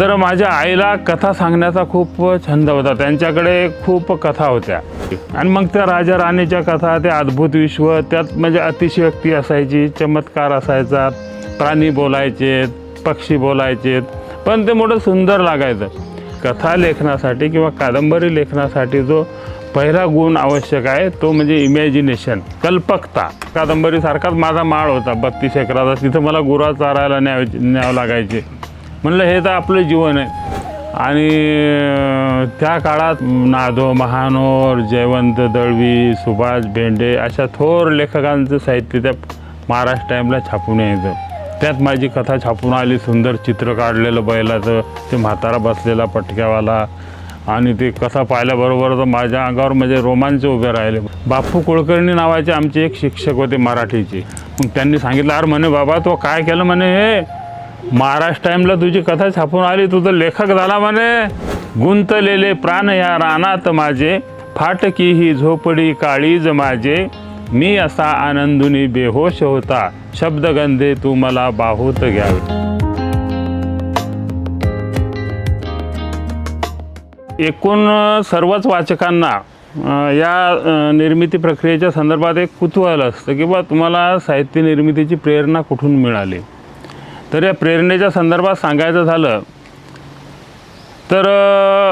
तर माझ्या आईला कथा सांगण्याचा खूप छंद होता. त्यांच्याकडे खूप कथा होत्या. आणि मग त्या राजा राणीच्या कथा ते अद्भुत विश्व त्यात म्हणजे अतिशयोक्ती असायची चमत्कार असायचा प्राणी बोलायचे पक्षी बोलायचे पण ते मोठं सुंदर लागायचं. कथा लेखनासाठी किंवा कादंबरी लेखनासाठी जो पहिला गुण आवश्यक आहे तो म्हणजे इमॅजिनेशन कल्पकता. कादंबरीसारखाच माझा माळ होता बत्तीस एकराचा. तिथं मला गुरा चारायला न्याव न्यावं लागायचे. म्हणलं हे तर आपलं जीवन आहे. आणि त्या काळात नादो महानोर जयवंत दळवी सुभाष भेंडे अशा थोर लेखकांचं साहित्य त्या महाराष्ट्र टाईमला छापून यायचं. त्यात माझी कथा छापून आली सुंदर चित्र काढलेलं बैलाचं ते म्हातारा बसलेला पटक्यावाला आणि ते कथा पाहिल्याबरोबर तर माझ्या अंगावर म्हणजे रोमांच उभे राहिले. बापू कुलकर्णी नावाचे आमचे एक शिक्षक होते मराठीचे. मग त्यांनी सांगितलं अरे म्हणे बाबा तो काय केलं म्हणे हे? महाराष्ट्र टाईमला तुझी कथा छापून आली तुझं लेखक झाला म्हणे. गुंतलेले प्राण या रानात माझे फाटकी ही झोपडी काळीज माझे. मी असा आनंदुनी बेहोश होता शब्दगंधे तू मला बाहूत घ्यावे. एकूण सर्वच वाचकांना या निर्मिती प्रक्रियेच्या संदर्भात एक कुतूहल असतं की बा तुम्हाला साहित्य निर्मितीची प्रेरणा कुठून मिळाली? तर या प्रेरणेच्या संदर्भात सांगायचं झालं तर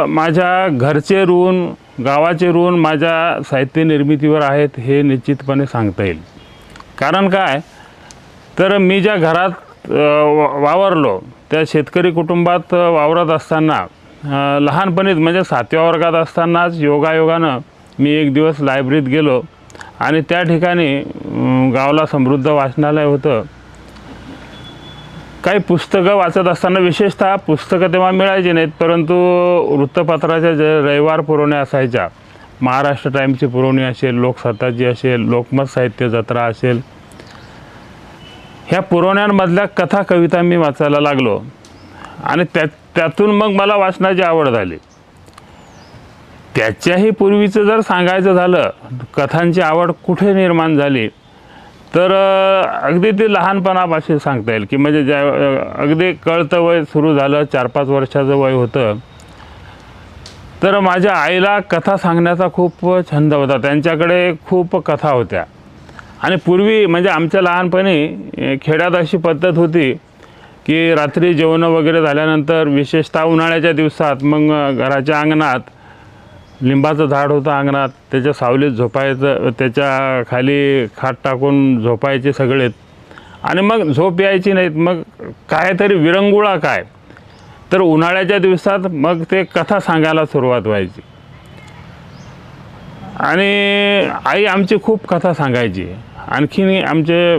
माझ्या घरचे ऋण गावाचे ऋण माझ्या साहित्य निर्मितीवर आहेत हे निश्चितपणे सांगता येईल. कारण काय? तर मी ज्या घरात वावरलो त्या शेतकरी कुटुंबात वावरत असताना लहानपणीच म्हणजे सातव्या वर्गात असतानाच योगायोगानं मी एक दिवस लायब्ररीत गेलो आणि त्या ठिकाणी गावाला समृद्ध वाचनालय होतं. काही पुस्तकं वाचत असताना विशेषतः पुस्तकं तेव्हा मिळायची नाहीत परंतु वृत्तपत्राच्या जे रविवार पुरवण्या असायच्या महाराष्ट्र टाईमची पुरवणी असेल लोकसत्ताची असेल लोकमत साहित्य जत्रा असेल ह्या पुरवण्यांमधल्या कथा कविता मी वाचायला लागलो. आणि त्या त्यातून मग मला वाचनाची आवड झाली. त्याच्याही पूर्वीचं जर सांगायचं झालं कथांची आवड कुठे निर्माण झाली? तर अगदी ते लहानपणापाशी सांगता येईल की म्हणजे ज्या अगदी कळतं वय सुरू झालं चार पाच वर्षाचं वय होतं. तर माझ्या आईला कथा सांगण्याचा खूप छंद होता. त्यांच्याकडे खूप कथा होत्या. आणि पूर्वी म्हणजे आमच्या लहानपणी खेड्यात अशी पद्धत होती की रात्री जेवणं वगैरे झाल्यानंतर विशेषतः उन्हाळ्याच्या दिवसात मग घराच्या अंगणात लिंबाचं झाड होतं अंगणात त्याच्या सावलीत झोपायचं त्याच्याखाली खाट टाकून झोपायचे सगळेच आणि मग झोप यायची नाहीत मग काहीतरी विरंगुळा काय? तर उन्हाळ्याच्या दिवसात मग ते कथा सांगायला सुरुवात व्हायची. आणि आई आमची खूप कथा सांगायची. आणखीन आमचे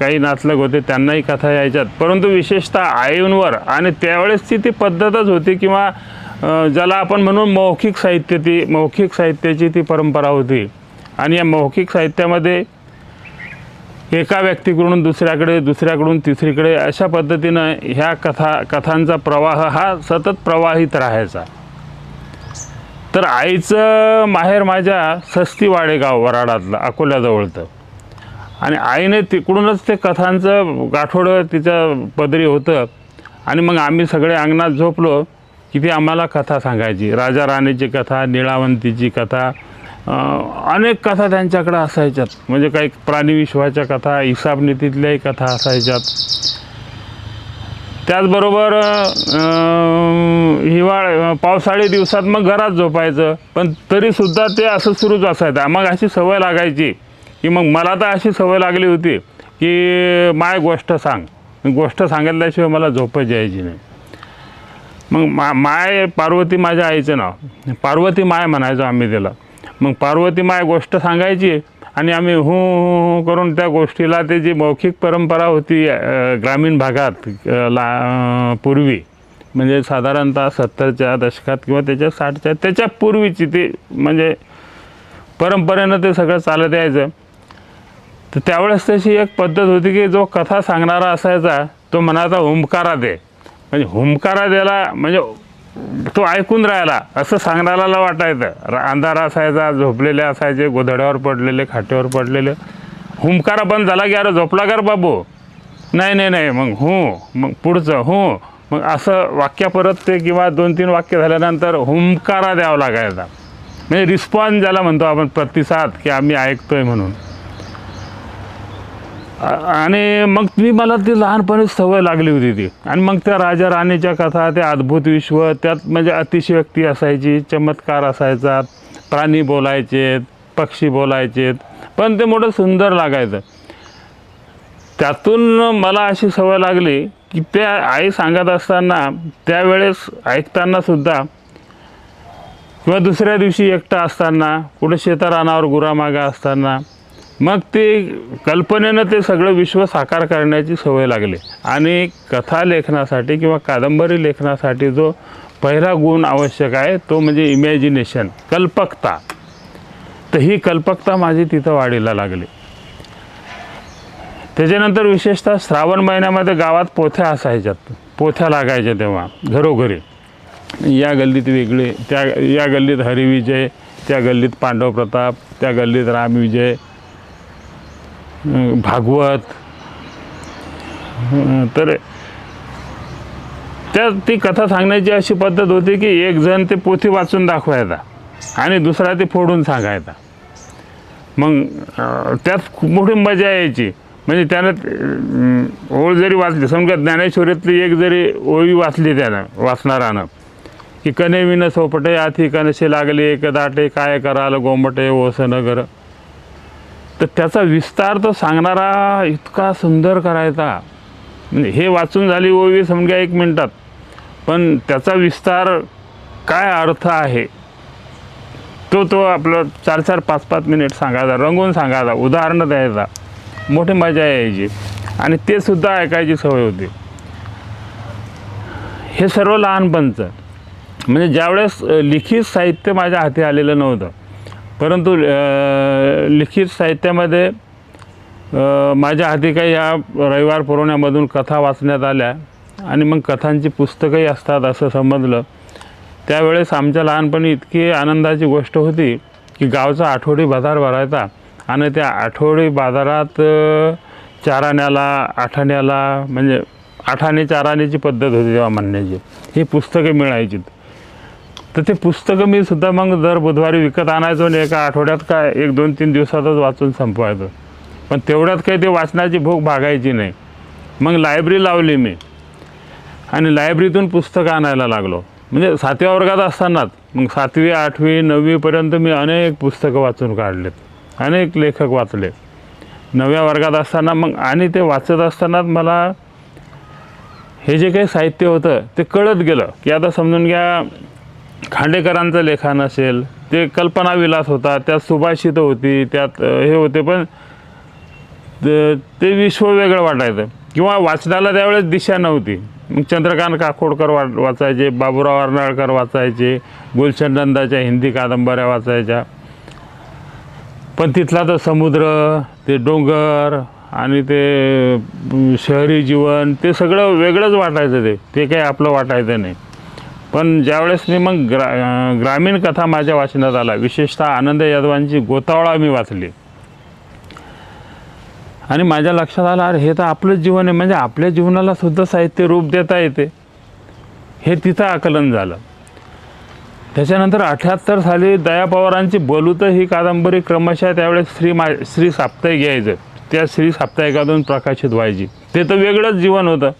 काही नातलग होते त्यांनाही कथा यायच्यात. परंतु विशेषतः आईंवर आणि त्यावेळेसची ती पद्धतच होती किंवा ज्याला आपण म्हणून मौखिक साहित्य ती मौखिक साहित्याची ती परंपरा होती. आणि या मौखिक साहित्यामध्ये एका व्यक्तीकडून दुसऱ्याकडे दुसऱ्याकडून तिसरीकडे अशा पद्धतीनं ह्या कथा कथांचा प्रवाह हा सतत प्रवाहित राहायचा. तर आईचं माहेर माझ्या सस्तीवाडे गाव वराडातलं अकोल्याजवळचं. आणि आईने तिकडूनच ते कथांचं गाठोडं तिच्या पदरी होतं. आणि मग आम्ही सगळे अंगणात झोपलो. की ती आम्हाला कथा सांगायची. राजा राणीची कथा निळावंतीची कथा अनेक कथा त्यांच्याकडे असायच्यात. म्हणजे काही प्राणीविश्वाच्या कथा हिसाब नीतीतल्याही कथा असायच्यात. त्याचबरोबर अं, हिवाळ पावसाळी दिवसात मग घरात झोपायचं. पण तरीसुद्धा ते असं सुरूच असायचं. मग अशी सवय लागायची की मग मला तर अशी सवय लागली होती की माय गोष्ट सांग. गोष्ट सांगितल्याशिवाय मला झोपच यायची नाही. मग मा माय पार्वती माझ्या आईचं नाव. पार्वती माय म्हणायचो आम्ही त्याला मग पार्वती माय गोष्ट सांगायची आणि आम्ही हू हू करून त्या गोष्टीला ते जी मौखिक परंपरा होती ग्रामीण भागात ला पूर्वी म्हणजे साधारणतः सत्तरच्या दशकात किंवा त्याच्या साठच्या त्याच्या पूर्वीची ती म्हणजे परंपरेनं ते सगळं चालत यायचं. तर त्यावेळेस तशी एक पद्धत होती की जो कथा सांगणारा असायचा तो म्हणायचा ओंकारा दे. म्हणजे हुंकारा द्यायला म्हणजे तो ऐकून राहिला असं सांगणाऱ्याला वाटायचं. अंधार असायचा झोपलेले असायचे गोधड्यावर पडलेले खाटेवर पडलेले. हुंकारा बंद झाला की अरे झोपला कर बाबू. नाही नाही नाही. मग हो मग पुढचं हो. मग असं वाक्य परत ते किंवा दोन तीन वाक्य झाल्यानंतर हुंकारा द्यावा लागायचा. म्हणजे रिस्पॉन्स ज्याला म्हणतो आपण प्रतिसाद की आम्ही ऐकतोय म्हणून. आणि मग मी मला ती लहानपणी सवय लागली होती ती. आणि मग त्या राजा राणीच्या कथा ते अद्भुत विश्व त्यात म्हणजे अतिशयोक्ती असायची चमत्कार असायचा प्राणी बोलायचे पक्षी बोलायचे पण ते मोठं सुंदर लागायचं. त्यातून मला अशी सवय लागली की त्या आई सांगत असताना त्यावेळेस ऐकताना सुद्धा किंवा दुसऱ्या दिवशी एकटा असताना कुठे शेतारानावर गुरामागा असताना मग ते कल्पनेनं ते सगळं विश्व साकार करण्याची सवय लागली. आणि कथा लेखनासाठी किंवा कादंबरी लेखनासाठी जो पहिला गुण आवश्यक आहे तो म्हणजे इमॅजिनेशन कल्पकता. तर ही कल्पकता माझी तिथं वाढीला लागली. त्याच्यानंतर विशेषतः श्रावण महिन्यामध्ये गावात पोथ्या असायच्यात. पोथ्या लागायच्या तेव्हा घरोघरी. या गल्लीत वेगळे त्या या गल्लीत हरिविजय त्या गल्लीत पांडव प्रताप त्या गल्लीत रामविजय भागवत. तर त्या ती कथा सांगण्याची अशी पद्धत होती की एक जण ते पोथी वाचून दाखवायचा आणि दुसरा ते फोडून सांगायचा. मग त्यात खूप मोठी मजा यायची. म्हणजे त्यानं ओळ जरी वाचली समजा ज्ञानेश्वरीतली एक जरी ओळी वाचली त्यानं वाचणारानं की कने विन सोपटे आथी कनशे लागले एक दाटे काय कराल गोंबटे ओसन गर तर त्याचा विस्तार तो सांगणारा इतका सुंदर करायचा. म्हणजे हे वाचून झाली ओवी समजा एक मिनटात. पण त्याचा विस्तार काय अर्थ आहे? तो तो आपलं चार चार पाच पाच मिनिट सांगायचा रंगून सांगायचा उदाहरणं द्यायचा. मोठी मजा यायची. आणि ते सुद्धा ऐकायची सवय होती. हे सर्व लहानपणचं. म्हणजे ज्यावेळेस लिखित साहित्य माझ्या हाती आलेलं नव्हतं परंतु लिखित साहित्यामध्ये माझ्या हाती काही या रविवार पुरवण्यामधून कथा वाचण्यात आल्या आणि मग कथांची पुस्तकंही असतात असं समजलं. त्यावेळेस आमच्या लहानपणी इतकी आनंदाची गोष्ट होती की गावचा आठवडी बाजार भरायचा आणि त्या आठवडी बाजारात चाराण्याला आठाण्याला म्हणजे आठाणे चाराण्याची पद्धत होती तेव्हा म्हणण्याची. ही पुस्तकं मिळायची तर ते पुस्तकं मी सुद्धा मग दर बुधवारी विकत आणायचो आणि एका आठवड्यात काय एक दोन तीन दिवसातच वाचून संपवायचो. पण तेवढ्यात काही ते वाचनाची भूक भागायची नाही. मग लायब्ररी लावली मी. आणि लायब्ररीतून पुस्तकं आणायला लागलो. म्हणजे सातव्या वर्गात असतानाच. मग सातवी आठवी नववीपर्यंत मी अनेक पुस्तकं वाचून काढलेत. अनेक लेखक वाचले. नवव्या वर्गात असताना मग आणि ते वाचत असतानाच मला हे जे काही साहित्य होतं ते कळत गेलं. की आता समजून घ्या खांडेकरांचं लेखन असेल ते कल्पनाविलास होता त्यात सुभाषित होती त्यात हे होते पण ते विश्व वेगळं वाटायचं. किंवा वाचनाला त्यावेळेस दिशा नव्हती. मग चंद्रकांत काकोडकर वा वाचायचे बाबूराव अर्नाळकर वाचायचे गुलशन नंदाच्या हिंदी कादंबऱ्या वाचायच्या. पण तिथला तो समुद्र ते डोंगर आणि ते शहरी जीवन ते सगळं वेगळंच वाटायचं ते. ते काही आपलं वाटायचं नाही. पण ज्यावेळेस मी मग ग्रा ग्रामीण कथा माझ्या वाचनात आला विशेषतः आनंद यादवांची गोतावळा मी वाचली. आणि माझ्या लक्षात आलं अरे हे तर आपलंच जीवन आहे. म्हणजे आपल्या जीवनाला सुद्धा साहित्य रूप देता येते. हे तिथं आकलन झालं. त्याच्यानंतर अठ्याहत्तर साली दया पवारांची बलूत ही कादंबरी क्रमशः त्यावेळेस श्री मा श्री साप्ताहिक यायचं. त्या श्री साप्ताहिकातून प्रकाशित व्हायची. ते तर वेगळंच जीवन होतं.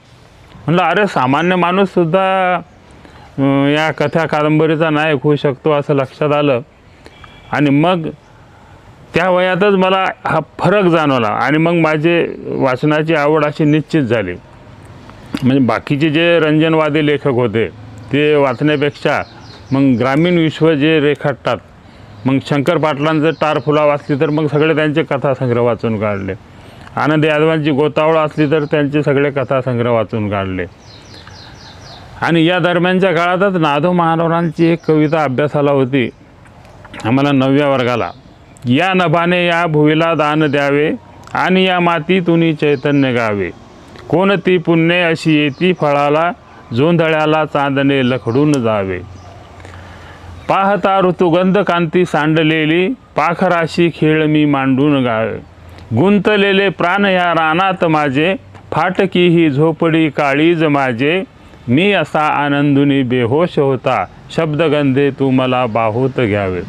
म्हणलं अरे सामान्य माणूससुद्धा या कथा कादंबरीचा नायक होऊ शकतो असं लक्षात आलं. आणि मग त्या वयातच मला हा फरक जाणवला आणि मग माझे वाचनाची आवड अशी निश्चित झाली. म्हणजे बाकीचे जे रंजनवादी लेखक होते ते वाचण्यापेक्षा मग ग्रामीण विश्व जे रेखाटतात मग शंकर पाटलांचं टार फुला वाचली तर मग सगळे त्यांचे कथासंग्रह वाचून काढले. आनंद यादवांची गोतावळ असली तर त्यांचे सगळे कथासंग्रह वाचून काढले. आणि या दरम्यानच्या काळातच नाधो महानवरांची एक कविता अभ्यासाला होती. आम्हाला नवव्या वर्गाला. या नभाने या भुवीला दान द्यावे आणि या मातीतुनी चैतन्य गावे. कोणती पुण्य अशी येती फळाला जोंधळ्याला चांदणे लखडून जावे. पाहता ऋतुगंध कांती सांडलेली पाखराशी खेळ मी मांडून गावे. गुंतलेले प्राण या रानात माझे फाटकी ही झोपडी काळीज माझे मी असा आनंदुनी बेहोश होता शब्दगंधे तू मला बाहूत घ्यावे.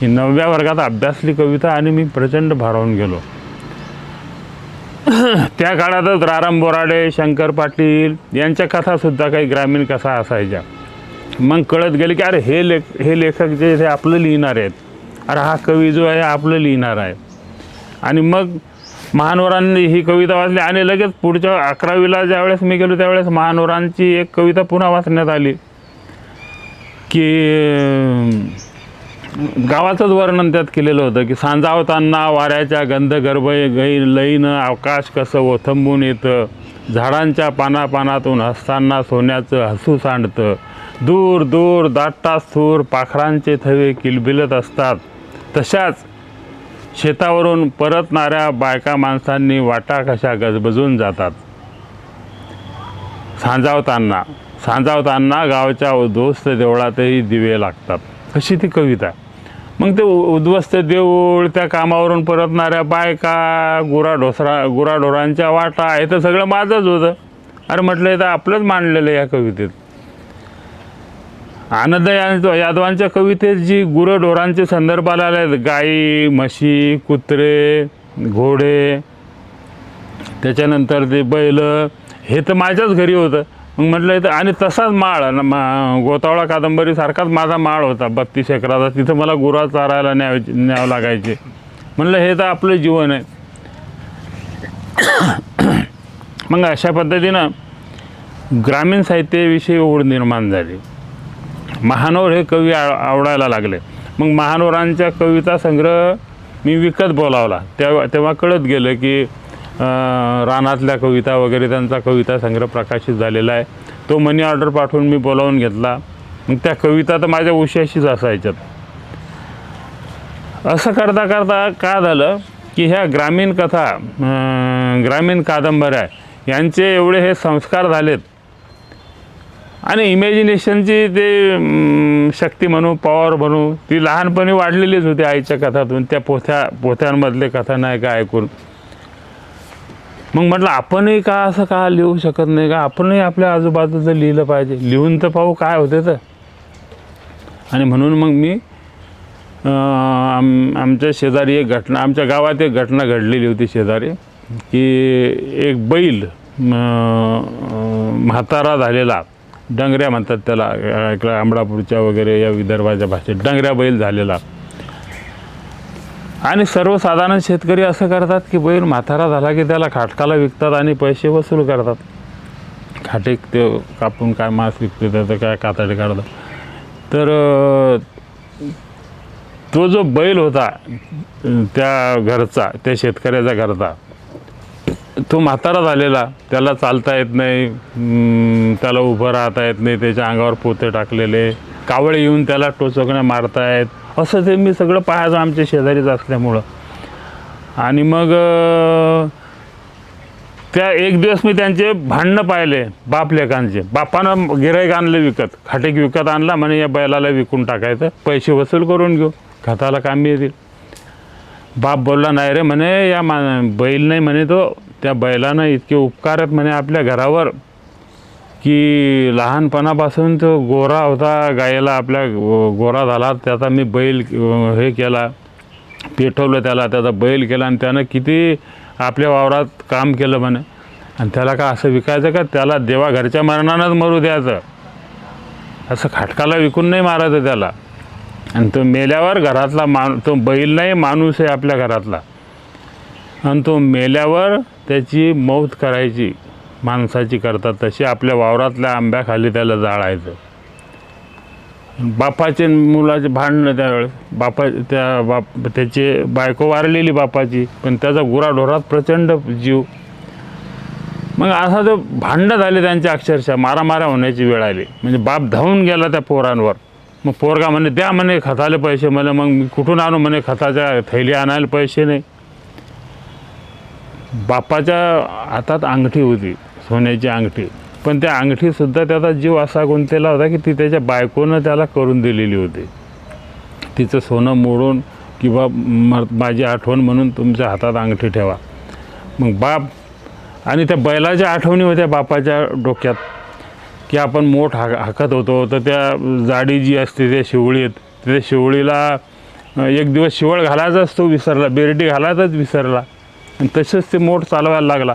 ही नवव्या वर्गात अभ्यासली कविता आणि मी प्रचंड भारावून गेलो. त्या काळातच राराम बोराडे शंकर पाटील यांच्या कथासुद्धा काही ग्रामीण कथा असायच्या. मग कळत गेले की अरे हे लेख हे लेखक जे हे आपलं लिहिणार आहेत अरे हा कवी जो आहे आपलं लिहिणार आहे. आणि मग महानवरांनी ही कविता वाचली आणि लगेच पुढच्या अकरावीला ज्यावेळेस मी गेलो त्यावेळेस महानवरांची एक कविता पुन्हा वाचण्यात आली. की गावाचंच वर्णन त्यात केलेलं होतं की सांजावताना वाऱ्याच्या गंध गर्भ गै लईनं आकाश कसं ओथंबून येतं. झाडांच्या पानापानातून हसताना सोन्याचं हसू सांडतं. दूर दूर दाटा सूर पाखरांचे थवे किलबिलत असतात. तशाच शेतावरून परतणाऱ्या बायका माणसांनी वाटा कशा गजबजून जातात? सांजावताना सांजावताना गावच्या उद्ध्वस्त देवळातही दिवे लागतात. अशी ती कविता. मग ते उ- उद्ध्वस्त देऊळ त्या कामावरून परतणाऱ्या बायका गुराढोसरा गुराढोरांच्या वाटा हे तर सगळं माझंच होतं. अरे म्हटलं हे तर आपलंच मांडलेलं या कवितेत. आनंद यादवांच्या कवितेत जी गुरंढोरांच्या संदर्भाला आले आहेत गाई म्हशी कुत्रे घोडे त्याच्यानंतर ते बैल हे तर माझ्याच घरी होतं. मग म्हटलं इथं आणि तसाच माळ मा- गोतावळा कादंबरीसारखाच माझा माळ होता बत्तीस एकराचा. तिथं मला गुरा चारायला न्यावायचे न्यावं लागायचे. म्हणलं हे तर आपलं जीवन आहे. मग अशा पद्धतीनं ग्रामीण साहित्याविषयी ओढ निर्माण झाली. महानोर हे कवी आव आवडायला लागले. मग महानोरांच्या कविता संग्रह मी विकत बोलावला. तेव्हा तेव्हा कळत गेलं की रानातल्या कविता वगैरे त्यांचा कविता संग्रह प्रकाशित झालेला आहे. तो मनी ऑर्डर पाठवून मी बोलावून घेतला. मग त्या कविता तर माझ्या उशाशीच असायच्यात. असं करता करता का झालं की ह्या ग्रामीण कथा ग्रामीण कादंबऱ्या यांचे एवढे हे संस्कार झालेत आणि इमॅजिनेशनची ते शक्ती म्हणू पॉवर म्हणू ती लहानपणी वाढलेलीच होती आईच्या कथातून त्या पोथ्या पोथ्यांमधले कथा नाही का ऐकून. मग म्हटलं आपणही का असं का लिहू शकत नाही? का आपणही आपल्या आजूबाजूचं लिहिलं पाहिजे? लिहून तर पाहू काय होते तर. आणि म्हणून मग मी आम आमच्या शेजारी एक घटना आमच्या गावात एक घटना घडलेली होती शेजारी की एक बैल म्हातारा झालेला. डंगऱ्या म्हणतात त्याला इकडं आंबळापूरच्या वगैरे या विदर्भाच्या भाषेत डंगऱ्या बैल झालेला. आणि सर्वसाधारण शेतकरी असं करतात की बैल म्हातारा झाला की त्याला खाटकाला विकतात आणि पैसे वसूल करतात. खाटेक ते कापून काय मांस विकते त्याचं काय कातडी काढतात. तर तो जो बैल होता त्या घरचा त्या शेतकऱ्याच्या घरचा तो म्हातारा झालेला. त्याला चालता येत नाही. त्याला उभं राहता येत नाही. त्याच्या अंगावर पोते टाकलेले. कावळे येऊन त्याला टोचकण्या मारतायत. असं ते मी सगळं पाहायचं आमच्या शेजारीच असल्यामुळं. आणि मग त्या एक दिवस मी त्यांचे भांडणं पाहिले. बाप लेखांचे बापानं गिरायक आणलं विकत. खाटेक विकत आणला म्हणे या बैलाला विकून टाकायचं. पैसे वसूल करून घेऊ. खताला कामी येतील. बाप बोलला नाही रे म्हणे या मा बैल नाही म्हणे तो. त्या बैलानं इतके उपकार आहेत. म्हणे आपल्या घरावर की लहानपणापासून तो गोरा होता गायला आपल्या गोरा झाला. त्याचा मी बैल हे केला पेटवलं त्याला त्याचा बैल केला आणि त्यानं किती आपल्या वावरात काम केलं म्हणे. आणि त्याला का असं विकायचं का? त्याला देवा घरच्या मरणानंच मरू द्यायचं. असं खाटकाला विकून नाही मारायचं त्याला. आणि तो मेल्यावर घरातला मान तो बैल नाही माणूस आहे आपल्या घरातला. आणि तो मेल्यावर त्याची मौत करायची. माणसाची करतात तशी. आपल्या वावरातल्या आंब्याखाली त्याला जाळायचं. बापाचे मुलाचे भांडणं त्यावेळेस. बापा त्या बाप त्याचे बायको वारलेली बापाची. पण त्याचा गुराढोरात प्रचंड जीव. मग असा तो भांडणं झाले त्यांच्या अक्षरशः मारामाऱ्या होण्याची वेळ आली. म्हणजे बाप धावून गेला त्या पोरांवर. मग पोरगा म्हणे द्या म्हणे खताले पैसे. मला मग मी कुठून आणू? म्हणे खताच्या थैली आणायला पैसे नाही. बापाच्या हातात अंगठी होती सोन्याची अंगठी. पण त्या अंगठीसुद्धा त्याचा जीव असा गुंतलेला होता की ती त्याच्या बायकोनं त्याला करून दिलेली होती. तिचं सोनं मोडून किंवा म माझी आठवण म्हणून तुमच्या हातात अंगठी ठेवा. मग बाप आणि त्या बैलाच्या आठवणी होत्या बापाच्या डोक्यात की आपण मोठ हा हाकत होतो तर त्या जाडी जी असते त्या शिवळीत त्या शिवळीला एक दिवस शिवळ घालायचाच तो विसरला बेरडी घालायचाच विसरला. आणि तसेच ते मोठ चालवायला लागला.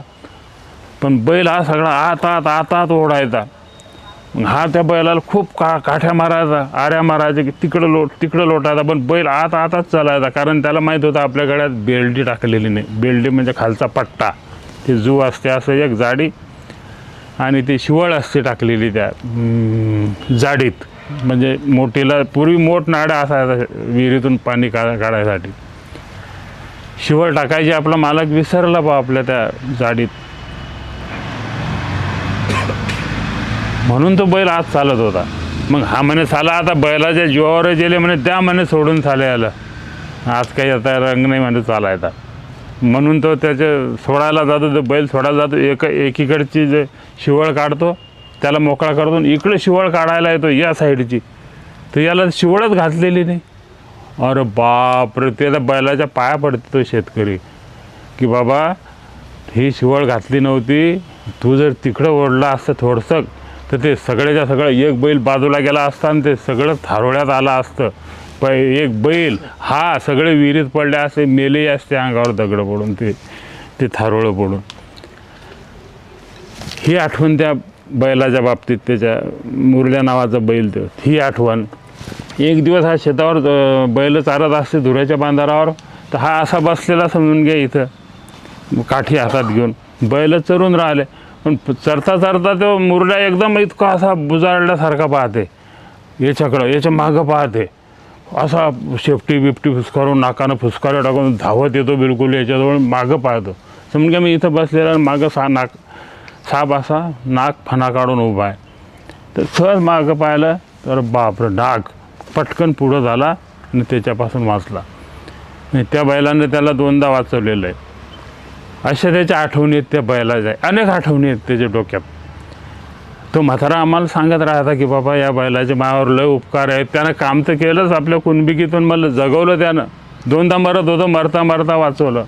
पण बैल हा सगळा आत आत आत आत ओढायचा हा त्या बैलाला खूप का काठ्या मारायचा आऱ्या मारायचा की तिकडं लोट तिकडं लोटायचा पण बैल आत आताच चालायचा. कारण त्याला माहीत होतं आपल्या गळ्यात बेल्डी टाकलेली नाही. बेल्डी म्हणजे खालचा पट्टा. ते जू असते असं एक जाडी आणि ते शिवळ असते टाकलेली त्या जाडीत. म्हणजे मोठीला पूर्वी मोठ नाडा असायचा विहिरीतून पाणी काढ काढायसाठी. शिवळ टाकायची आपला मालक विसरला बा आपल्या त्या जाडीत. म्हणून तो बैल आज चालत होता. मग हा म्हणे साला आता बैलाच्या जीवावर गेले म्हणे त्या म्हणे सोडून चाले आलं. आज काही आता रंग नाही म्हणे चालायचा. म्हणून तो त्याचे सोडायला जातो तो बैल सोडायला जातो एक एकीकडची जे शिवळ काढतो त्याला मोकळा करतो आणि इकडे शिवळ काढायला येतो या साईडची. तर याला शिवळच घातलेली नाही. अरे बापरे ते त्या बैलाच्या पाया पडते तो शेतकरी. की बाबा ही शिवळ घातली नव्हती तू जर तिकडं ओढला असतं थोडंसं तर ते सगळ्याच्या सगळं एक बैल बाजूला गेला असता आणि ते सगळं थारोळ्यात आलं असतं. प एक बैल हा सगळे विहिरीत पडले असते मेले असते अंगावर दगड पडून ते ते थारोळं पडून. ही आठवण त्या बैलाच्या बाबतीत त्याच्या मुरल्या नावाचा बैल तो ही आठवण. एक दिवस हा शेतावर बैल चारत असते धुऱ्याच्या बांधारावर. तर हा असा बसलेला समजून घ्या इथं. काठी हातात घेऊन. बैल चरून राहिले. पण चरता चरता तो मुरडा एकदम इतका असा बुजारल्यासारखा पाहते. याच्याकडं याच्या मागं पाहते. असा शेपटी बिफ्टी फुसकारून नाकानं फुसकारा टाकून धावत येतो बिलकुल याच्याजवळ मागं पाहतो. समजून घ्या मी इथं बसलेला मागं सा नाक साप असा नाक फणा काढून उभा आहे. तर सहज मागं पाहिलं तर बापरं डाग. पटकन पुढं झाला आणि त्याच्यापासून वाचला. आणि त्या बैलानं त्याला दोनदा वाचवलेलं आहे. अशा त्याच्या आठवणी आहेत त्या बैलाच्या. अनेक आठवणी आहेत त्याच्या डोक्यात. तो म्हातारा आम्हाला सांगत राहता की बाबा या बैलाच्या मायावर लय उपकार आहेत. त्यानं काम तर केलंच. आपल्या कुणबिकीतून मला जगवलं त्यानं. दोनदा मरत होतं मरता मरता वाचवलं.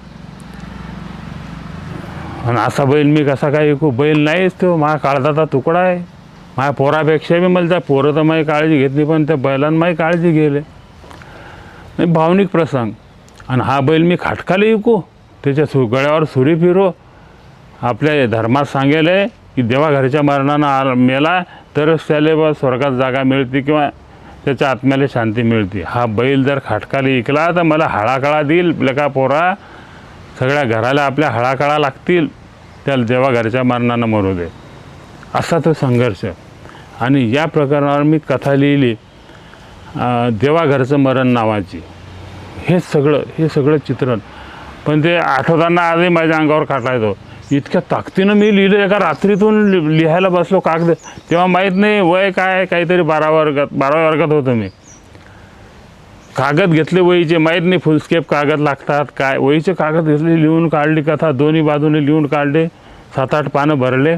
आणि असा बैल मी कसा काय ऐकू? बैल नाहीच तो. माझ्या काळजाचा तुकडा आहे. माझ्या पोरापेक्षा बी मला त्या पोरं तर माझी काळजी घेतली पण त्या बैलांना माझी काळजी गेले. नाही भावनिक प्रसंग. आणि हा बैल मी खाटकाला विकू त्याच्या सु गळ्यावर सुरी फिरो. आपल्या धर्मात सांगेल आहे की देवा घरच्या मरणानं आ मेला तरच त्याला बा स्वर्गात जागा मिळते किंवा त्याच्या आत्म्याला शांती मिळते. हा बैल जर खाटकाला विकला तर मला हळाकळा देईल लेका पोरा. सगळ्या घराला आपल्या हळाकळा लागतील त्याला देवा घरच्या मरणानं मरू दे. असा तो संघर्ष. आणि या प्रकरणावर मी कथा लिहिली देवाघरचं मरण नावाची. हे सगळं हे सगळं चित्रण. पण ते आठवताना आजही माझ्या अंगावर काटायचो इतक्या ताकदीनं मी लिहिलं एका रात्रीतून लि- लिहायला बसलो कागद. तेव्हा माहीत नाही वय काय काहीतरी बारा वर्गात बाराव्या वर्गात होतो मी. कागद घेतले वहीचे माहीत नाही फुलस्केप कागद लागतात काय. वहीचे कागद घेतले लिहून काढली कथा दोन्ही बाजूने लिहून काढले सात आठ पानं भरले.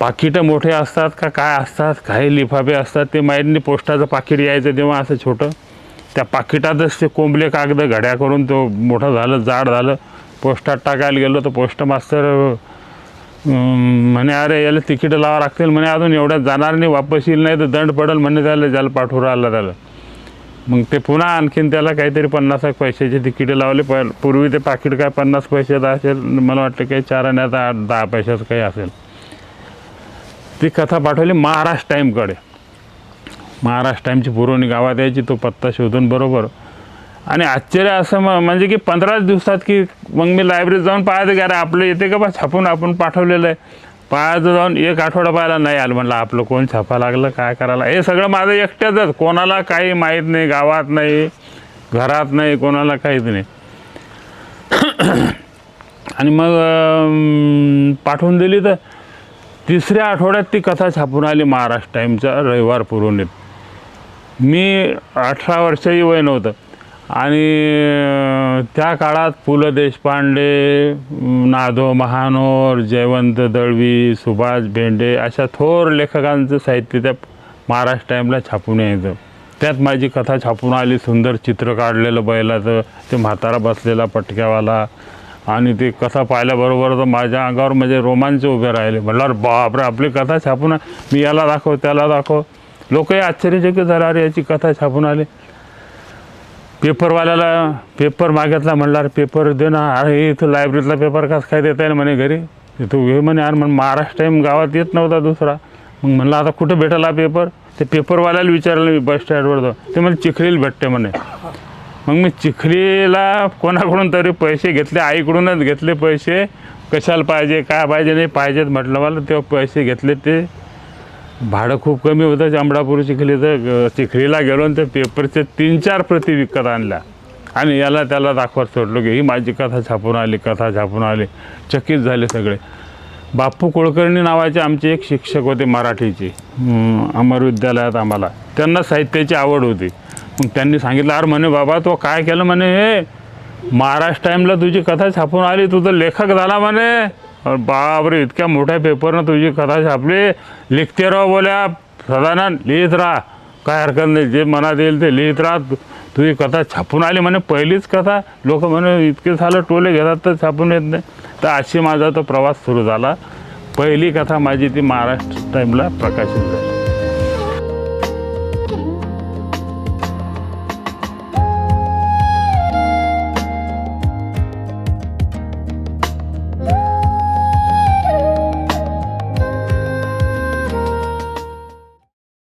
पाकिटं मोठे असतात का काय असतात? काही लिफाफे असतात. ते माहीत नाही पोस्टाचं पाकिट यायचं तेव्हा असं छोटं. त्या पाकिटातच ते कोंबले कागद घड्या करून तो मोठं झालं जाड झालं. पोस्टात टाकायला गेलो तर पोस्ट मास्तर म्हणे अरे याला तिकीटं लावा लागतील. म्हणे अजून एवढ्यात जाणार नाही वापस येईल नाही तर दंड पडेल म्हणे त्याला ज्याला पाठवून राहिला त्याला. मग ते पुन्हा आणखीन त्याला काहीतरी पन्नास एक पैशाची तिकीटं लावले. प पूर्वी ते पाकिट काय पन्नास पैशाचं असेल मला वाटतं काही चार आणि आता आठ दहा पैशाचं काही असेल. ती कथा पाठवली महाराष्ट्र टाईमकडे. महाराष्ट्र टाईमची पुरवणी गावात यायची तो पत्ता शोधून बरोबर. आणि आश्चर्य असं म म्हणजे की पंधराच दिवसात की मग मी लायब्ररीत जाऊन पाहायचं की अरे आपलं येते का बा? छापून आपण पाठवलेलं आहे. पाहायचं जाऊन एक आठवडा पाहायला नाही आलं म्हटलं आपलं कोण छापा लागलं काय करायला? हे सगळं माझं एकट्याचंच कोणाला काही माहीत नाही गावात नाही घरात नाही कोणाला काहीच नाही. आणि मग पाठवून दिली तर तिसऱ्या आठवड्यात ती कथा छापून आली महाराष्ट्र टाईमचा रविवार पुरवणीत मी अठरा वर्षही वय नव्हतं. आणि त्या काळात पु ल देशपांडे नादो महानोर जयवंत दळवी सुभाष भेंडे अशा थोर लेखकांचं साहित्य त्या महाराष्ट्र टाईमला छापून यायचं. त्यात माझी कथा छापून आली सुंदर चित्र काढलेलं बैलाचं ते म्हातारा बसलेला पटक्यावाला आणि ते कथा पाहिल्याबरोबर तर माझ्या अंगावर म्हणजे रोमांच उभे राहिले. म्हणलं बापरे आपली कथा छापून मी याला दाखव त्याला दाखव. लोकही आश्चर्यचकित झाला अरे याची कथा छापून आली. पेपरवाल्याला पेपर मागितला म्हणला पेपर दे ना अरे इथं लायब्ररीतला पेपर कसा काय देता येईल म्हणे घरी? तू घे म्हणे अरे म्हण महाराष्ट्र टाईम गावात येत नव्हता दुसरा. मग म्हणलं आता कुठं भेटला पेपर? ते पेपरवाल्याला विचारलं मी बस स्टँडवर जाऊन ते म्हणे चिखलीला भेटते म्हणे. मग मी चिखलीला कोणाकडून तरी पैसे घेतले आईकडूनच घेतले पैसे. कशाला पाहिजे काय पाहिजे नाही पाहिजेत म्हटलं मला तेव्हा पैसे घेतले ते. भाडं खूप कमी होतं चांबडापूर चिखलीचं तर चिखलीला गेलो आणि ते पेपरचे तीन चार प्रती विकत आणल्या. आणि याला त्याला दाखवत सोडलो की ही माझी कथा छापून आली कथा छापून आली. चकित झाले सगळे. बापू कुलकर्णी नावाचे आमचे एक शिक्षक होते मराठीचे अमर विद्यालयात आम्हाला. त्यांना साहित्याची आवड होती. मग त्यांनी सांगितलं अरे म्हणे बाबा तो काय केलं म्हणे हे? महाराष्ट्र टाईमला तुझी कथा छापून आली तू तर लेखक झाला म्हणे. बाबरे बापरे इतक्या मोठ्या पेपरनं तुझी कथा छापली. लिखते राह बोल्या सदानंद लिहित राहा. काय हरकत नाही जे मनात येईल ते लिहित राहा. तुझी कथा छापून आली म्हणे पहिलीच कथा. लोक म्हणे इतके झालं टोले घेतात तर छापून येत नाही. तर अशी माझा तो प्रवास सुरू झाला. पहिली कथा माझी ती महाराष्ट्र टाईमला प्रकाशित झाली.